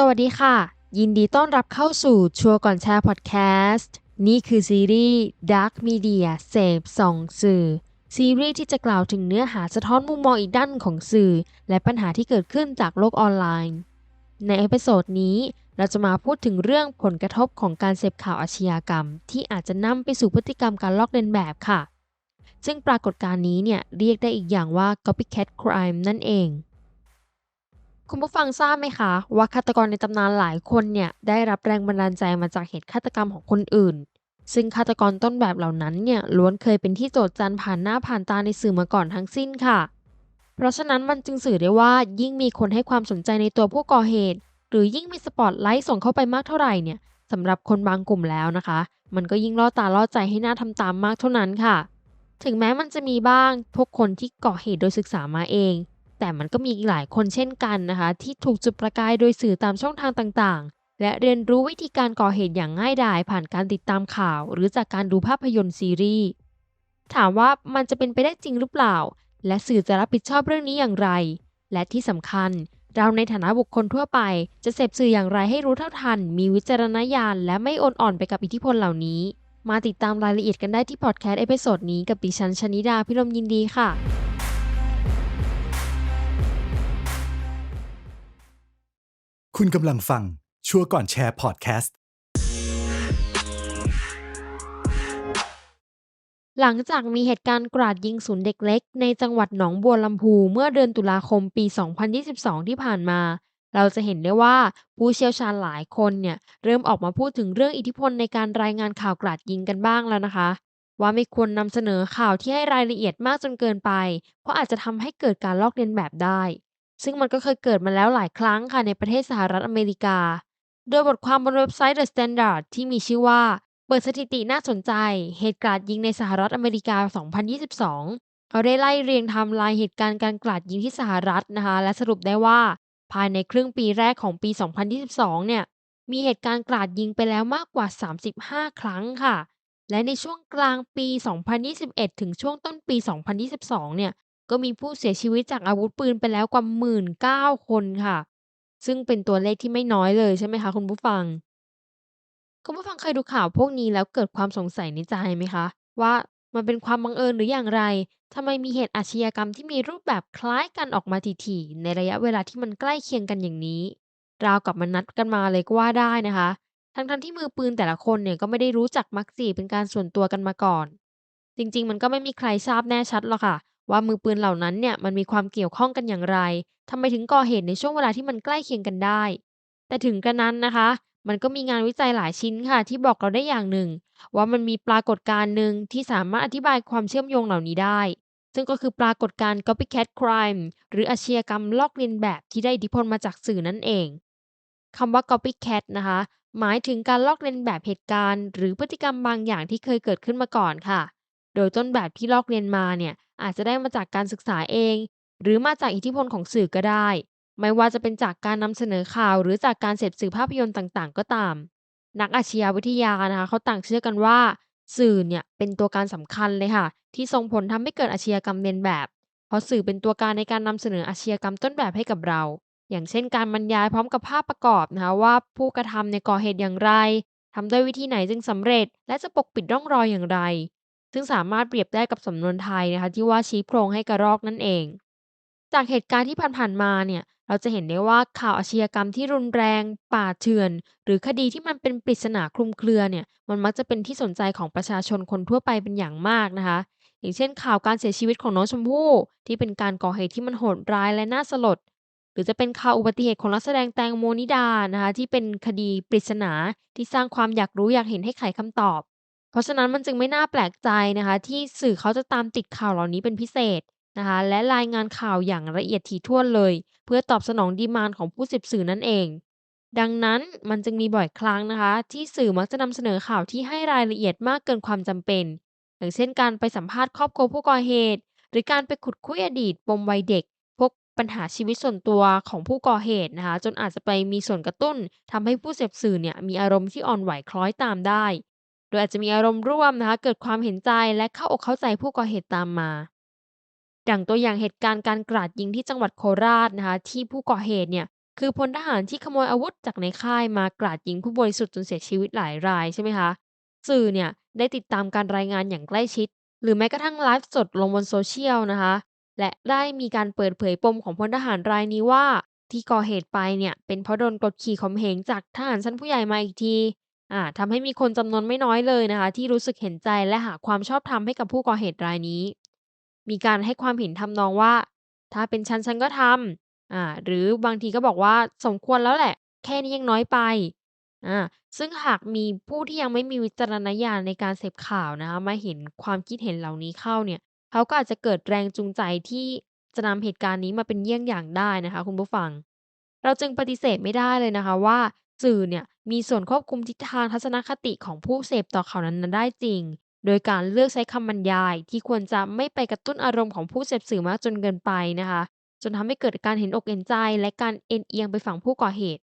สวัสดีค่ะ ยินดีต้อนรับเข้าสู่ชัวร์ก่อนแชร์พอดแคสต์ นี่คือซีรีส์ Dark Media เสพส่องสื่อ ซีรีส์ที่จะกล่าวถึงเนื้อหาสะท้อนมุมมองอีกด้านของสื่อ และปัญหาที่เกิดขึ้นจากโลกออนไลน์ ในเอพิโซดนี้เราจะมาพูดถึงเรื่องผลกระทบของการเสพข่าวอาชญากรรม ที่อาจจะนำไปสู่พฤติกรรมการลอกเลียนแบบค่ะ ซึ่งปรากฏการณ์นี้เนี่ยเรียกได้อีกอย่างว่า copycat crime นั่นเอง คุณผู้ฟังทราบไหมคะว่าฆาตกรในตำนานหลายคนเนี่ยได้รับแรงบันดาลใจมาจากเหตุฆาตกรรมของคนอื่น ซึ่งฆาตกรต้นแบบเหล่านั้นเนี่ยล้วนเคยเป็นที่โจทย์จันผ่านหน้าผ่านตาในสื่อมาก่อนทั้งสิ้นค่ะ เพราะฉะนั้นมันจึงสื่อได้ว่ายิ่งมีคนให้ความสนใจในตัวผู้ก่อเหตุ หรือยิ่งมีสปอตไลท์ส่งเข้าไปมากเท่าไหร่เนี่ยสำหรับคนบางกลุ่มแล้วนะคะ มันก็ยิ่งล่อตาล่อใจให้หน่าทำตามมากเท่านั้นค่ะ ถึงแม้มันจะมีบ้างพวกคนที่ก่อเหตุโดยศึกษามาเอง แต่มันก็มีอีกหลายคนเช่นกันนะคะ ที่ถูกจุดประกายโดยสื่อตามช่องทางต่างๆ และเรียนรู้วิธีการก่อเหตุอย่างง่ายดายผ่านการติดตามข่าว หรือจากการดูภาพยนตร์ซีรีส์ถามว่ามันจะเป็นไปได้จริงหรือเปล่า และสื่อจะรับผิดชอบเรื่องนี้อย่างไร และที่สำคัญ เราในฐานะบุคคลทั่วไป จะเสพสื่ออย่างไรให้รู้เท่าทัน มีวิจารณญาณ และไม่โอนอ่อนไปกับอิทธิพลเหล่านี้ มาติดตามรายละเอียดกันได้ที่พอดแคสต์เอพิโซดนี้กับดิฉันชนิดาพิรมยินดีค่ะ คุณกำลังฟัง ชัวร์ก่อนแชร์พอดแคสต์ หลังจากมีเหตุการณ์กราดยิงศูนย์เด็กเล็ก ในจังหวัดหนองบัวลำพูเมื่อเดือนตุลาคมปี 2022 ที่ผ่านมา เราจะเห็นได้ว่าผู้เชี่ยวชาญหลายคนเนี่ยเริ่มออกมาพูดถึงเรื่องอิทธิพลในการรายงานข่าวกราดยิงกันบ้างแล้วนะคะ ว่าไม่ควรนำเสนอข่าวที่ให้รายละเอียดมากจนเกินไป เพราะอาจจะทำให้เกิดการลอกเลียนแบบได้ ซึ่งมันก็เคยเกิดมาแล้วหลายครั้งค่ะในประเทศสหรัฐอเมริกา โดยบทความบนเว็บไซต์ The Standard ที่มีชื่อว่า เปิดสถิติน่าสนใจ เหตุการาดยิงในสหรัฐอเมริกา 2022 เขาได้ไล่เรียงไทม์ไลน์เหตุการณ์การกราดยิงที่สหรัฐนะคะ และสรุปได้ว่า ภายในครึ่งปีแรกของปี 2022 เนี่ย มีเหตุการณ์กราดยิงไปแล้วมากกว่า 35 ครั้งค่ะ และในช่วงกลางปี 2021 ถึงช่วงต้นปี 2022 เนี่ย ก็มีผู้เสียชีวิตจากอาวุธปืนไปแล้วกว่า19,000คนค่ะ ซึ่งเป็นตัวเลขที่ไม่น้อยเลยใช่ไหมคะคุณผู้ฟัง คุณผู้ฟังเคยดูข่าวพวกนี้แล้วเกิดความสงสัยในใจไหมคะ ว่ามันเป็นความบังเอิญหรืออย่างไรทำไมมีเหตุอาชญากรรมที่มีรูปแบบคล้ายกันออกมาถี่ๆในระยะเวลาที่มันใกล้เคียงกันอย่างนี้ ราวกับมันนัดกันมาเลยก็ว่าได้นะคะ ทั้งๆที่มือปืนแต่ละคนเนี่ยก็ไม่ได้รู้จักมักจีเป็นการส่วนตัวกันมาก่อน จริงๆ มันก็ไม่มีใครทราบแน่ชัดหรอกค่ะ ว่ามือปืนเหล่านั้นเนี่ยมันมีความเกี่ยวข้องกันอย่างไรทำไมถึงก่อเหตุในช่วงเวลาที่มันใกล้เคียงกันได้ แต่ถึงกระนั้นนะคะ มันก็มีงานวิจัยหลายชิ้นค่ะ ที่บอกเราได้อย่างหนึ่ง ว่ามันมีปรากฏการณ์หนึ่งที่สามารถอธิบายความเชื่อมโยงเหล่านี้ได้ ซึ่งก็คือปรากฏการณ์ copycat crime หรืออาชญากรรมลอกเลียนแบบที่ได้อิทธิพลมาจากสื่อนั่นเองคำว่า copycat นะคะ หมายถึงการลอกเลียนแบบเหตุการณ์ หรือพฤติกรรมบางอย่างที่เคยเกิดขึ้นมาก่อนค่ะ โดยต้นแบบที่ลอกเลียนมาเนี่ย อาจจะได้มาจากการศึกษาเอง หรือมาจากอิทธิพลของสื่อก็ได้ ไม่ว่าจะเป็นจากการนำเสนอข่าว หรือจากการเสพสื่อภาพยนตร์ต่างๆ ก็ตาม นักอาชญาวิทยานะคะเขาต่างเชื่อกันว่า สื่อเนี่ยเป็นตัวการสำคัญเลยค่ะ ที่ส่งผลทำให้เกิดอาชญากรรมเลียนแบบ เพราะสื่อเป็นตัวการในการนำเสนออาชญากรรมต้นแบบให้กับเรา อย่างเช่น การบรรยายพร้อมกับภาพประกอบนะคะว่าผู้กระทำในก่อเหตุอย่างไรทำด้วยวิธีไหนจึงสำเร็จ และจะปกปิดร่องรอยอย่างไร ซึ่งสามารถเปรียบได้กับสำนวนไทยนะคะที่ว่าชี้โพรงให้กระรอกนั่นเอง จากเหตุการณ์ที่ผ่านๆมาเนี่ยเราจะเห็นได้ว่าข่าวอาชญากรรมที่รุนแรง ป่าเถื่อน หรือคดีที่มันเป็นปริศนาคลุมเครือเนี่ยมันมักจะเป็นที่สนใจของประชาชนคนทั่วไปเป็นอย่างมากนะคะอย่างเช่นข่าวการเสียชีวิตของน้องชมพู่ที่เป็นการก่อเหตุที่มันโหดร้ายและน่าสลด หรือจะเป็นข่าวอุบัติเหตุของนักแสดงแตงโมนิดานะคะที่เป็นคดีปริศนาที่สร้างความอยากรู้อยากเห็นให้ไขคำตอบ เพราะฉะนั้นมันจึงไม่น่าแปลกใจนะคะ ที่สื่อเขาจะตามติดข่าวเหล่านี้เป็นพิเศษนะคะ และรายงานข่าวอย่างละเอียดถี่ถ้วนเลย เพื่อตอบสนองดีมานด์ของผู้เสพสื่อนั่นเอง ดังนั้นมันจึงมีบ่อยครั้งนะคะ ที่สื่อมักจะนำเสนอข่าวที่ให้รายละเอียดมากเกินความจำเป็น อย่างเช่นการไปสัมภาษณ์ครอบครัวผู้ก่อเหตุ หรือการไปขุดคุยอดีตปมวัยเด็กพวกปัญหาชีวิตส่วนตัวของผู้ก่อเหตุนะคะ จนอาจจะไปมีส่วนกระตุ้นทำให้ผู้เสพสื่อเนี่ยมีอารมณ์ที่อ่อนไหวคล้อยตามได้ โดยอาจจะมีอารมณ์ร่วมนะคะ เกิดความเห็นใจและเข้าอกเข้าใจผู้ก่อเหตุตามมา ดังตัวอย่างเหตุการณ์การกราดยิงที่จังหวัดโคราชนะคะ ที่ผู้ก่อเหตุเนี่ยคือพลทหารที่ขโมยอาวุธจากในค่ายมากราดยิงผู้บริสุทธิ์จนเสียชีวิตหลายรายใช่ไหมคะ สื่อเนี่ยได้ติดตามการรายงานอย่างใกล้ชิด หรือแม้กระทั่งไลฟ์สดลงบนโซเชียลนะคะ และได้มีการเปิดเผยปมของพลทหารรายนี้ว่าที่ก่อเหตุไปเนี่ยเป็นเพราะโดนกดขี่ข่มเหงจากทหารชั้นผู้ใหญ่มาอีกที อ่าทำให้มีคนจำนวนไม่น้อยเลยนะคะ ที่รู้สึกเห็นใจและหาความชอบธรรมให้กับผู้ก่อเหตุรายนี้ มีการให้ความเห็นทำนองว่า ถ้าเป็นฉันฉันก็ทำอ่าหรือบางทีก็บอกว่าสมควรแล้วแหละ แค่นี้ยังน้อยไปอาซึ่งหากมีผู้ที่ยังไม่มีวิจารณญาณในการเสพข่าวนะคะมาเห็นความคิดเห็นเหล่านี้เข้าเนี่ย เขาก็อาจจะเกิดแรงจูงใจที่จะนำเหตุการณ์นี้มาเป็นเยี่ยงอย่างได้นะคะ คุณผู้ฟัง เราจึงปฏิเสธไม่ได้เลยนะคะว่า สื่อเนี่ยมีส่วนควบคุมทิศทางทัศนคติของผู้เสพต่อข่าวนั้นๆได้จริง โดยการเลือกใช้คำบรรยาย ที่ควรจะไม่ไปกระตุ้นอารมณ์ของผู้เสพสื่อมากจนเกินไปนะคะ จนทำให้เกิดการเห็นอกเห็นใจ และการเอ็นเอียงไปฝั่งผู้ก่อเหตุ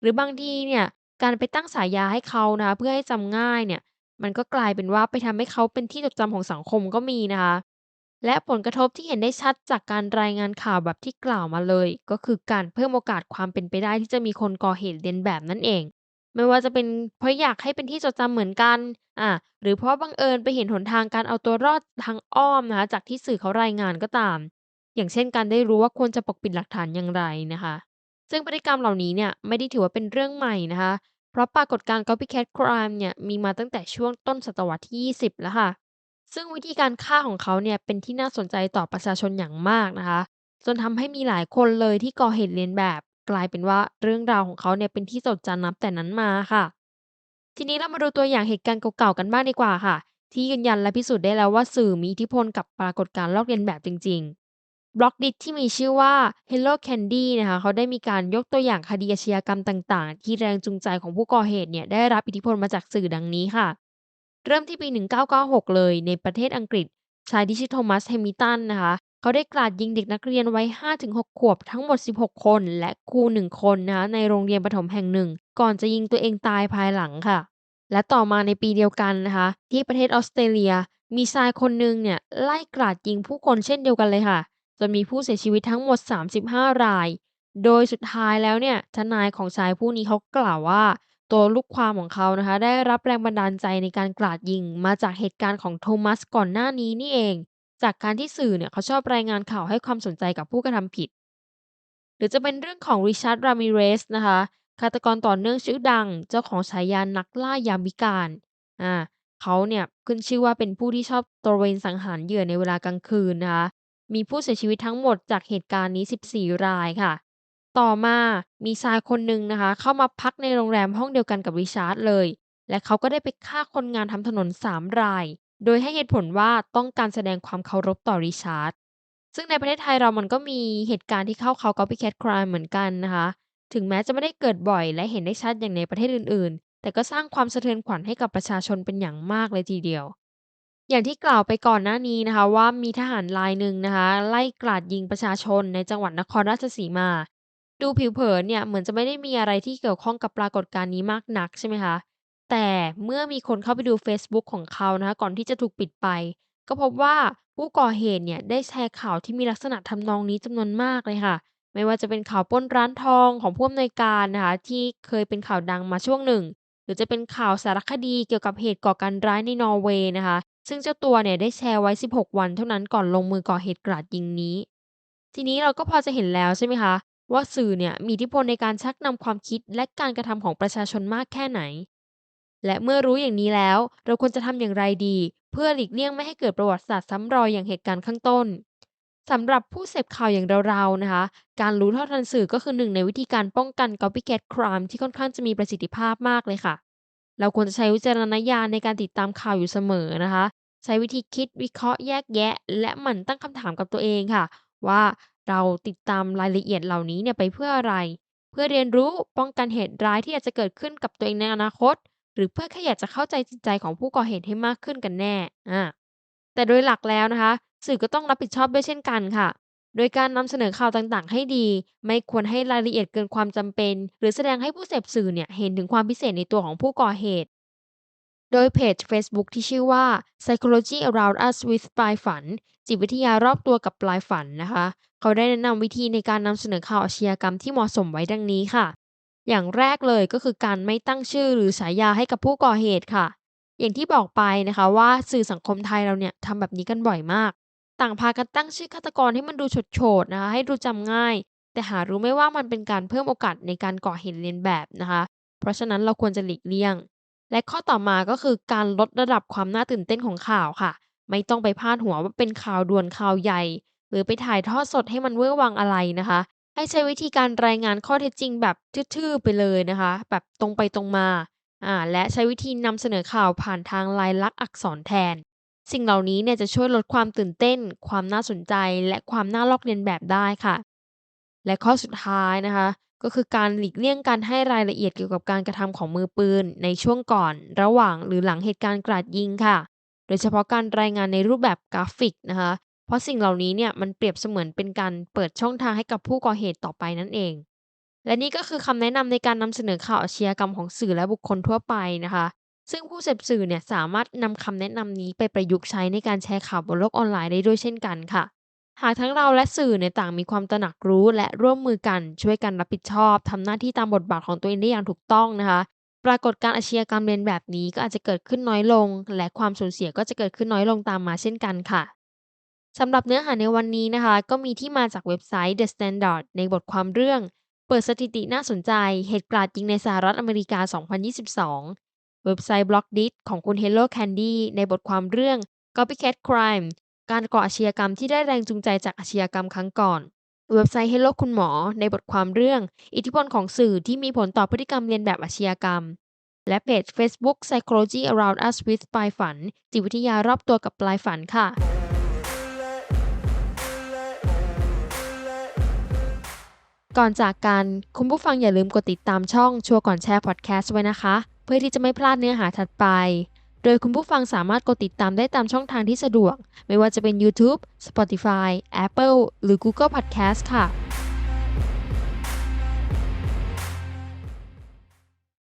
หรือบางทีเนี่ยการไปตั้งฉายาให้เขานะคะเพื่อให้จำง่ายเนี่ยมันก็กลายเป็นว่าไปทำให้เขาเป็นที่จดจำของสังคมก็มีนะคะ และผลกระทบที่เห็นได้ชัดจากการรายงานข่าวแบบที่กล่าวมาเลย ก็คือการเพิ่มโอกาสความเป็นไปได้ที่จะมีคนก่อเหตุเลียนแบบนั่นเอง ไม่ว่าจะเป็นเพราะอยากให้เป็นที่จดจำเหมือนกันอ่าหรือเพราะบังเอิญไปเห็นหนทางการเอาตัวรอดทางอ้อมนะคะจากที่สื่อเขารายงานก็ตาม อย่างเช่น การได้รู้ว่าควรจะปกปิดหลักฐานอย่างไรนะคะ ซึ่งพฤติกรรมเหล่านี้เนี่ยไม่ได้ถือว่าเป็นเรื่องใหม่นะคะ เพราะปรากฏการณ์ copycat crime เนี่ยมีมาตั้งแต่ช่วงต้นศตวรรษที่ 20 แล้วค่ะ ซึ่งวิธีการฆ่าของเขาเนี่ยเป็นที่น่าสนใจต่อประชาชนอย่างมากนะคะ จนทำให้มีหลายคนเลยที่ก่อเหตุเลียนแบบ กลายเป็นว่าเรื่องราวของเขาเนี่ยเป็นที่จดจำนับแต่นั้นมาค่ะ ทีนี้เรามาดูตัวอย่างเหตุการณ์เก่าๆกันบ้างดีกว่าค่ะ ที่ยืนยันและพิสูจน์ได้แล้วว่าสื่อมีอิทธิพลกับปรากฏการณ์ลอกเลียนแบบจริงๆบล็อกดิที่มีชื่อว่า Hello Candy นะคะเขาได้มีการยกตัวอย่างคดีอาชญากรรมต่าง ๆ ที่แรงจูงใจของผู้ก่อเหตุเนี่ยได้รับอิทธิพลมาจากสื่อดังนี้ค่ะ เริ่มที่ปี 1996 เลยในประเทศอังกฤษ ชายที่ชื่อโทมัสแฮมิตันนะคะ เขาได้กราดยิงเด็กนักเรียนไวัย5-6 ขวบทั้งหมด 16 คน และครู 1 คนนะคะในโรงเรียนประถมแห่งหนึ่ง ก่อนจะยิงตัวเองตายภายหลังค่ะ และต่อมาในปีเดียวกันนะคะ ที่ประเทศออสเตรเลีย มีชายคนหนึ่งเนี่ยไล่กราดยิงผู้คนเช่นเดียวกันเลยค่ะ จนมีผู้เสียชีวิตทั้งหมด 35 ราย โดยสุดท้ายแล้วเนี่ยทนายของชายผู้นี้เขากล่าวว่า ตัวลูกความของเขานะคะ ได้รับแรงบันดาลใจในการกราดยิงมาจากเหตุการณ์ของโทมัสก่อนหน้านี้นี่เอง จากการที่สื่อเนี่ยเขาชอบรายงานข่าวให้ความสนใจกับผู้กระทำผิด หรือจะเป็นเรื่องของริชาร์ดรามิเรสนะคะฆาตกรต่อเนื่องชื่อดัง เจ้าของฉายานักล่ายามวิกาลอ่าเขาเนี่ยขึ้นชื่อว่าเป็นผู้ที่ชอบตระเวนสังหารเหยื่อในเวลากลางคืนนะคะมีผู้เสียชีวิตทั้งหมดจากเหตุการณ์นี้ 14 รายค่ะ ต่อมามีชายคนหนึ่งนะคะ เข้ามาพักในโรงแรมห้องเดียวกันกับริชาร์ดเลย และเขาก็ได้ไปฆ่าคนงานทำถนน 3 ราย โดยให้เหตุผลว่าต้องการแสดงความเคารพต่อริชาร์ดซึ่งในประเทศไทยเรามันก็มีเหตุการณ์ที่เข้าเขา copycat crime เหมือนกันนะคะ ถึงแม้จะไม่ได้เกิดบ่อยและเห็นได้ชัดอย่างในประเทศอื่นๆ แต่ก็สร้างความสะเทือนขวัญให้กับประชาชนเป็นอย่างมากเลยทีเดียว อย่างที่กล่าวไปก่อนหน้านี้นะคะ ว่ามีทหารรายหนึ่งนะคะ ไล่กราดยิงประชาชนในจังหวัดนครราชสีมา ดูผิวเผินเนี่ยเหมือนจะไม่ได้มีอะไรที่เกี่ยวข้องกับปรากฏการณ์นี้มากนัก ใช่ไหมคะ แต่เมื่อมีคนเข้าไปดู Facebook ของเขานะคะก่อนที่จะถูกปิดไป ก็พบว่าผู้ก่อเหตุเนี่ยได้แชร์ข่าวที่มีลักษณะทำนองนี้จำนวนมากเลยค่ะ ไม่ว่าจะเป็นข่าวปล้นร้านทองของผู้อำนวยการนะคะที่เคยเป็นข่าวดังมาช่วงหนึ่ง หรือจะเป็นข่าวสารคดีเกี่ยวกับเหตุก่อการร้ายในนอร์เวย์นะคะ ซึ่งเจ้าตัวเนี่ยได้แชร์ไว้ 16 วันเท่านั้นก่อนลงมือก่อเหตุกราดยิงนี้ ทีนี้เราก็พอจะเห็นแล้วใช่ไหมคะ ว่าสื่อเนี่ยมีอิทธิพลในการชักนำความคิดและการกระทำของประชาชนมากแค่ไหน และเมื่อรู้อย่างนี้แล้ว เราควรจะทำอย่างไรดี เพื่อหลีกเลี่ยงไม่ให้เกิดประวัติศาสตร์ซ้ำรอยอย่างเหตุการณ์ข้างต้นสำหรับผู้เสพข่าวอย่างเราๆนะคะ การรู้เท่าทันสื่อก็คือหนึ่งในวิธีการป้องกัน copycat crime ที่ค่อนข้างจะมีประสิทธิภาพมากเลยค่ะ เราควรจะใช้วิจารณญาณในการติดตามข่าวอยู่เสมอนะคะ ใช้วิธีคิดวิเคราะห์แยกแยะ และหมั่นตั้งคำถามกับตัวเองค่ะ ว่า เราติดตามรายละเอียดเหล่านี้เนี่ยไปเพื่ออะไร เพื่อเรียนรู้ป้องกันเหตุร้ายที่อาจจะเกิดขึ้นกับตัวเองในอนาคต หรือเพื่อแค่อยากจะเข้าใจจิตใจของผู้ก่อเหตุให้มากขึ้นกันแน่อ่าแต่โดยหลักแล้วนะคะ สื่อก็ต้องรับผิดชอบด้วยเช่นกันค่ะ โดยการนำเสนอข่าวต่างๆ ให้ดี ไม่ควรให้รายละเอียดเกินความจำเป็น หรือแสดงให้ผู้เสพสื่อเนี่ยเห็นถึงความพิเศษในตัวของผู้ก่อเหตุโดยเพจ Facebook ที่ชื่อว่า Psychology Around Us with ปลายฝัน จิตวิทยารอบตัวกับปลายฝันนะคะ เขาได้แนะนำวิธีในการนำเสนอข่าวอาชญากรรมที่เหมาะสมไว้ดังนี้ค่ะ อย่างแรกเลยก็คือการไม่ตั้งชื่อหรือฉายาให้กับผู้ก่อเหตุค่ะ อย่างที่บอกไปนะคะว่าสื่อสังคมไทยเราเนี่ยทำแบบนี้กันบ่อยมาก ต่างพากันตั้งชื่อฆาตกรให้มันดูโฉดนะคะ ให้ดูจำง่าย แต่หารู้ไม่ว่ามันเป็นการเพิ่มโอกาสในการก่อเหตุเลียนแบบนะคะ เพราะฉะนั้นเราควรจะหลีกเลี่ยง และข้อต่อมาก็คือการลดระดับความน่าตื่นเต้นของข่าวค่ะ ไม่ต้องไปพาดหัวว่าเป็นข่าวด่วนข่าวใหญ่ รือไปถ่ายทอดสดให้มันเวอร์วังอะไรนะคะ ให้ใช้วิธีการรายงานข้อเท็จจริงแบบทื่อๆไปเลยนะคะ แบบตรงไปตรงมาอ่าและใช้วิธีนำเสนอข่าวผ่านทางลายลักษณ์อักษรแทน สิ่งเหล่านี้เนี่ยจะช่วยลดความตื่นเต้น ความน่าสนใจ และความน่าลอกเลียนแบบได้ค่ะ และข้อสุดท้ายนะคะ ก็คือการหลีกเลี่ยงการให้รายละเอียดเกี่ยวกับการกระทำของมือปืน ในช่วงก่อน ระหว่างหรือหลังเหตุการณ์กราดยิงค่ะ โดยเฉพาะการรายงานในรูปแบบกราฟิกนะคะ เพราะสิ่งเหล่านี้เนี่ยมันเปรียบเสมือนเป็นการเปิดช่องทางให้กับผู้ก่อเหตุต่อไปนั่นเอง และนี่ก็คือคำแนะนำในการนำเสนอข่าวอาชญากรรมของสื่อและบุคคลทั่วไปนะคะ ซึ่งผู้เสพสื่อเนี่ยสามารถนำคำแนะนำนี้ไปประยุกต์ใช้ในการแชร์ข่าวบนโลกออนไลน์ได้ด้วยเช่นกันค่ะ หากทั้งเราและสื่อเนี่ยต่างมีความตระหนักรู้ และร่วมมือกันช่วยกันรับผิดชอบทำหน้าที่ตามบทบาทของตัวเองได้อย่างถูกต้องนะคะปรากฏการอาชญากรรมเรียนแบบนี้ก็อาจจะเกิดขึ้นน้อยลง และความสูญเสียก็จะเกิดขึ้นน้อยลงตามมาเช่นกันค่ะ สำหรับเนื้อหาในวันนี้นะคะ ก็มีที่มาจากเว็บไซต์ The Standard ในบทความเรื่อง เปิดสถิติน่าสนใจ เหตุการาดยิงในสหรัฐอเมริกา 2022 เว็บไซต์ Blockdit ของคุณ Hello Candy ในบทความเรื่อง Copycat Crime การก่ออาชญากรรมที่ได้แรงจูงใจจากอาชญากรรมครั้งก่อน เว็บไซต์ Hello คุณหมอ ในบทความเรื่อง อิทธิพลของสื่อที่มีผลต่อพฤติกรรมเรียนแบบอาชญากรรม และเพจ Facebook Psychology Around Us with ปลายฝัน จิตวิทยารอบตัวกับปลายฝันค่ะ ก่อนจากกันคุณผู้ฟังอย่าลืมกดติดตามช่องชัวก่อนแชร์พอดแคสต์ไว้นะคะ เพื่อที่จะไม่พลาดเนื้อหาถัดไป โดยคุณผู้ฟังสามารถกดติดตามได้ตามช่องทางที่สะดวก ไม่ว่าจะเป็น YouTube, Spotify, Apple หรือ Google Podcast ค่ะ